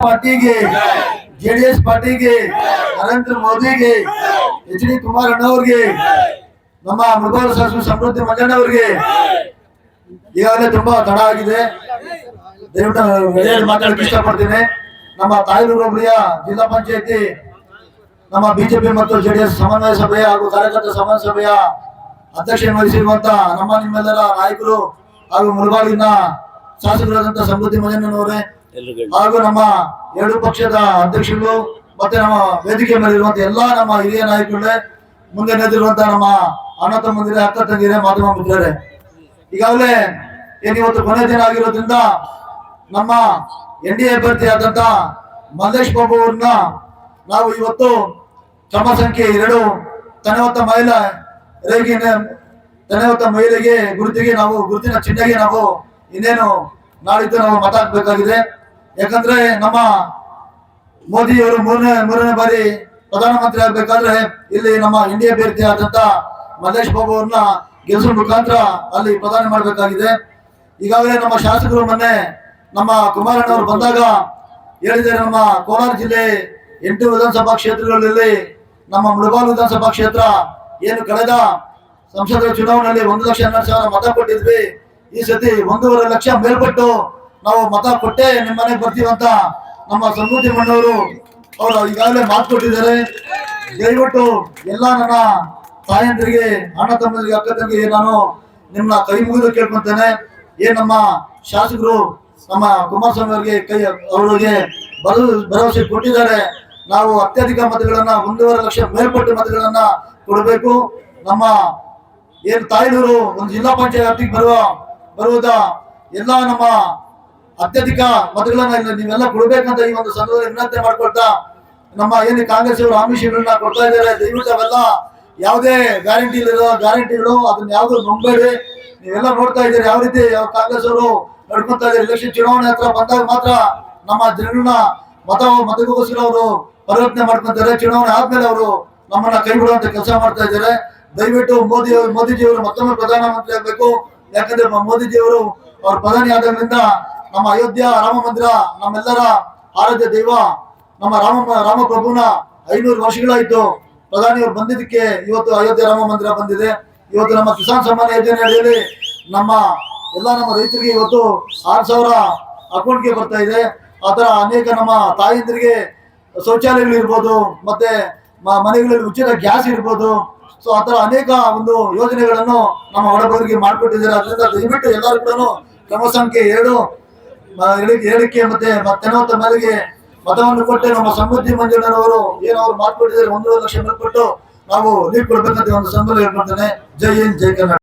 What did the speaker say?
ಪಾರ್ಟಿಗೆ ಜೆಡಿಎಸ್ ಪಾರ್ಟಿಗೆ ನರೇಂದ್ರ ಮೋದಿಗೆ ಎಚ್ ಡಿ ಕುಮಾರಣ್ಣವ್ರಿಗೆ ನಮ್ಮ ಮೃಗಾಲ ಶಾಸಕ ಸಮೃದ್ಧಿ ಮಂಜಣ್ಣವ್ರಿಗೆ ಈಗಾಗಲೇ ತುಂಬಾ ತಡ ಆಗಿದೆ. ದಯವಿಟ್ಟು ಮಾತಾಡಕ್ಕೆ ಇಷ್ಟಪಡ್ತೀನಿ. ನಮ್ಮ ತಾಯೂರು ಹೋಬಳಿಯ ಜಿಲ್ಲಾ ಪಂಚಾಯತಿ ನಮ್ಮ ಬಿಜೆಪಿ ಮತ್ತು ಜೆಡಿಎಸ್ ಸಮನ್ವಯ ಸಭೆಯ ಹಾಗೂ ಕಾರ್ಯಕರ್ತರ ಸಮನ್ವಯ ಸಭೆಯ ಅಧ್ಯಕ್ಷ ವಹಿಸಿರುವಂತ ನಮ್ಮ ನಿಮ್ಮೆಲ್ಲರ ನಾಯಕರು ಹಾಗೂ ಮುಳಬಾಗಿಲಿನ ಶಾಸಕರಾದಂತಹ ಸಮೃದ್ಧಿ ಮಂಜಣ್ಣನವರೇ ಹಾಗೂ ನಮ್ಮ ಎರಡು ಪಕ್ಷದ ಅಧ್ಯಕ್ಷರು ಮತ್ತೆ ನಮ್ಮ ವೇದಿಕೆ ಮೇಲೆ ಇರುವಂತ ಎಲ್ಲಾ ನಮ್ಮ ಹಿರಿಯ ನಾಯಕರುಗಳೇ, ಮುಂದೆ ನೆದಿರುವಂತ ನಮ್ಮ ಅಣ್ಣ ತಮ್ಮಂದಿರೇ ಅಕ್ಕ ತಂಗಿರೇ ಮಾಧ್ಯಮ ಮಿತ್ರರೇ. ಈಗಾಗಲೇ ಏನಿವತ್ತು ಕೊನೆ ದಿನ ಆಗಿರೋದ್ರಿಂದ ನಮ್ಮ ಎನ್ ಡಿ ಎ ಅಭ್ಯರ್ಥಿ ಆದಂತ ಮಲ್ಲೇಶ್ ಬಾಬು ಅವ್ರನ್ನ ನಾವು ಇವತ್ತು ಕ್ರಮ ಸಂಖ್ಯೆ ಎರಡು, ತನವತ್ತ ಮಹಿಳಾ ತನವತ್ತ ಮಹಿಳೆಗೆ ಗುರುತಿಗೆ ನಾವು ಗುರುತಿನ ಚಿಹ್ನೆಗೆ ನಾವು ಇನ್ನೇನು ನಾಳಿದ್ದು ನಾವು ಮತ ಹಾಕ್ಬೇಕಾಗಿದೆ. ಯಾಕಂದ್ರೆ ನಮ್ಮ ಮೋದಿಯವರು ಮೂರನೇ ಮೂರನೇ ಬಾರಿ ಪ್ರಧಾನಮಂತ್ರಿ ಆಗ್ಬೇಕಾದ್ರೆ ಇಲ್ಲಿ ನಮ್ಮ ಇಂಡಿಯಾ ಅಭ್ಯರ್ಥಿ ಆದಂತ ಮಲ್ಲೇಶ್ ಬಾಬು ಅವ್ರನ್ನ ಗೆಲ್ಲಿಸುವ ಮುಖಾಂತರ ಅಲ್ಲಿ ಪ್ರಧಾನ ಮಾಡಬೇಕಾಗಿದೆ. ಈಗಾಗಲೇ ನಮ್ಮ ಶಾಸಕರು ಮೊನ್ನೆ ನಮ್ಮ ಕುಮಾರಣ್ಣವರು ಬಂದಾಗ ಹೇಳಿದರೆ ನಮ್ಮ ಕೋಲಾರ ಜಿಲ್ಲೆ ಎಂಟು ವಿಧಾನಸಭಾ ಕ್ಷೇತ್ರಗಳಲ್ಲಿ ನಮ್ಮ ಮುಳಬಾಲ್ ವಿಧಾನಸಭಾ ಕ್ಷೇತ್ರ ಏನು ಕಳೆದ ಸಂಸದರ ಚುನಾವಣೆಯಲ್ಲಿ ಒಂದು ಲಕ್ಷ ಹನ್ನೆರಡು ಸಾವಿರ ಮತ ಕೊಟ್ಟಿದ್ವಿ. ಈ ಸತಿ ಒಂದೂವರೆ ಲಕ್ಷ ಮೇಲ್ಪಟ್ಟು ನಾವು ಮತ ಕೊಟ್ಟೆ ನಿಮ್ಮ ಮನೆಗೆ ಬರ್ತೀವಂತ ನಮ್ಮ ಸಮೃದ್ಧಿ ಮಣ್ಣವರು, ಅವರು ಈಗಾಗಲೇ ಮಾತು ಕೊಟ್ಟಿದ್ದಾರೆ. ದಯವಿಟ್ಟು ಎಲ್ಲ ನನ್ನ ತಾಯಂದ್ರಿಗೆ, ಅಣ್ಣ ತಮ್ಮಂದ್ರಿಗೆ, ಅಕ್ಕ ತಂಗಿಗೆ ನಾನು ನಿಮ್ಮ ಕೈ ಮುಗಿದು ಕೇಳ್ಕೊಂತೇನೆ. ಏನ್ ನಮ್ಮ ಶಾಸಕರು, ನಮ್ಮ ಕುಮಾರಸ್ವಾಮಿ ಅವರಿಗೆ ಕೈ, ಅವರಿಗೆ ಭರ- ಭರವಸೆ ಕೊಟ್ಟಿದ್ದಾರೆ. ನಾವು ಅತ್ಯಧಿಕ ಮತಗಳನ್ನ, ಒಂದೂವರೆ ಲಕ್ಷ ಮೇಲ್ಪಟ್ಟು ಮತಗಳನ್ನ ಕೊಡಬೇಕು. ನಮ್ಮ ಏನು ತಾಯ್ನೂರು ಒಂದು ಜಿಲ್ಲಾ ಪಂಚಾಯತ್ ವ್ಯಾಪ್ತಿಗೆ ಬರುವ ಬರುವುದ ಎಲ್ಲ ನಮ್ಮ ಅತ್ಯಧಿಕ ಮತಗಳನ್ನ ಇಲ್ಲಿ ನೀವೆಲ್ಲ ಕೊಡ್ಬೇಕಂತ ಈ ಒಂದು ಸಂದರ್ಭದಲ್ಲಿ ವಿನಂತಿ ಮಾಡ್ಕೊಳ್ತಾ ನಮ್ಮ ಏನು ಕಾಂಗ್ರೆಸ್ ಅವರು ಆಮಿಷಗಳನ್ನ ಕೊಡ್ತಾ ಇದ್ದಾರೆ, ದಯವಿಟ್ಟು ಅವೆಲ್ಲ ಯಾವುದೇ ಗ್ಯಾರಂಟಿ ಇರೋ ಗ್ಯಾರಂಟಿಗಳು ಅದನ್ನ ಯಾವ್ದು ನಂಬೇಡಿ ನೀವೆಲ್ಲ ನೋಡ್ತಾ ಇದ್ದೀರಿ. ಯಾವ ರೀತಿ ಕಾಂಗ್ರೆಸ್ ಅವರು ನಡ್ಕೊತಾ ಇದ್ದಾರೆ. ಎಲೆಕ್ಷನ್ ಚುನಾವಣೆ ಹತ್ರ ಬಂದಾಗ ಮಾತ್ರ ನಮ್ಮ ಜನರನ್ನ ಮತ, ಮತಗೋಸ್ಕರ ಅವರು ಪರಿವರ್ತನೆ ಮಾಡ್ಕೊಂತಾರೆ ಚುನಾವಣೆ ಆದ್ಮೇಲೆ ಅವರು ನಮ್ಮನ್ನ ಕೈ ಬಿಡುವಂತ ಕೆಲಸ ಮಾಡ್ತಾ ಇದ್ದಾರೆ. ದಯವಿಟ್ಟು ಮೋದಿ, ಮೋದಿಜಿಯವರು ಮತ್ತೊಮ್ಮೆ ಪ್ರಧಾನಮಂತ್ರಿ ಆಗ್ಬೇಕು. ಯಾಕಂದ್ರೆ ಮೋದಿಜಿಯವರು ಅವ್ರ ಪ್ರಧಾನಿ ಆದ್ರಿಂದ ನಮ್ಮ ಅಯೋಧ್ಯ ರಾಮ ಮಂದಿರ, ನಮ್ಮೆಲ್ಲರ ಆರಾಧ್ಯ ದೈವ, ನಮ್ಮ ರಾಮ ರಾಮ ಪ್ರಭುನ ಐನೂರು ವರ್ಷಗಳಾಯ್ತು. ಪ್ರಧಾನಿಯವರು ಬಂದಿದ್ದಕ್ಕೆ ಇವತ್ತು ಅಯೋಧ್ಯೆ ರಾಮ ಮಂದಿರ ಬಂದಿದೆ. ಇವತ್ತು ನಮ್ಮ ಕಿಸಾನ್ ಸಮ್ಮಾನ ಯೋಜನೆ ಅಡಿಯಲ್ಲಿ ನಮ್ಮ ಎಲ್ಲ ನಮ್ಮ ರೈತರಿಗೆ ಇವತ್ತು ಆರು ಸಾವಿರ ಅಕೌಂಟ್ಗೆ ಬರ್ತಾ ಇದೆ. ಆ ಥರ ಅನೇಕ ನಮ್ಮ ತಾಯಂದಿರಿಗೆ ಶೌಚಾಲಯಗಳು ಇರ್ಬೋದು, ಮತ್ತೆ ಮನೆಗಳಲ್ಲಿ ಉಚಿತ ಗ್ಯಾಸ್ ಇರ್ಬೋದು. ಸೊ ಆ ಥರ ಅನೇಕ ಒಂದು ಯೋಜನೆಗಳನ್ನು ನಮ್ಮ ಒಡಬರಿಗೆ ಮಾಡಿಕೊಟ್ಟಿದ್ದಾರೆ. ಅದರಿಂದ ದಯವಿಟ್ಟು ಎಲ್ಲರೂ ಕೂಡ ಕ್ರಮ ಸಂಖ್ಯೆ ಮ- ಹೇಳಿಕೆ ಮತ್ತೆ ಮತ್ತೆ ಮನೆಗೆ ಮತವನ್ನು ಕೊಟ್ಟೆ ನಮ್ಮ ಸಮೃದ್ಧಿ ಮಂಜುನವರು ಏನೋ ಅವ್ರು ಮಾತು ಕೊಟ್ಟಿದ್ದಾರೆ ಒಂದೂವರೆ ಲಕ್ಷ ಕೊಟ್ಟು ನಾವು ಲೀಡ್ ಕೊಡ್ಬೇಕಂತ ಒಂದು ಸಂಬಂಧ ಹೇಳ್ಕೊಡ್ತೇನೆ. ಜೈ ಹಿಂದ್, ಜೈ ಕರ್ನಾಟಕ.